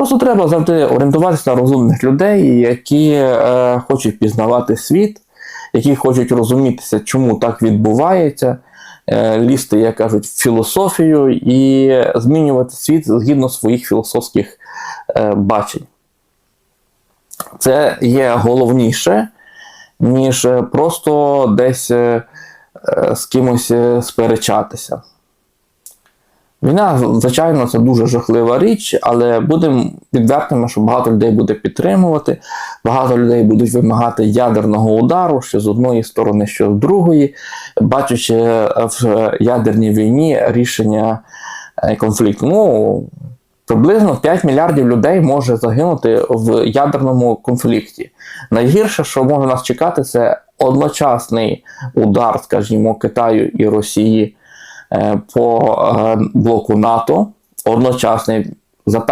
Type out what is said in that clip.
Просто треба завжди орієнтуватися на розумних людей, які е, хочуть пізнавати світ, які хочуть розумітися, чому так відбувається, е, лізти, як кажуть, в філософію і змінювати світ згідно своїх філософських е, бачень. Це є головніше, ніж просто десь е, е, з кимось е, сперечатися. Війна, звичайно, це дуже жахлива річ, але будемо відвертими, що багато людей буде підтримувати, багато людей будуть вимагати ядерного удару, що з одної сторони, що з другої, бачачи в ядерній війні рішення е, конфлікту. Ну, приблизно 5 мільярдів людей може загинути в ядерному конфлікті. Найгірше, що може нас чекати, це одночасний удар, скажімо, Китаю і Росії е, по е, блоку НАТО, одночасний за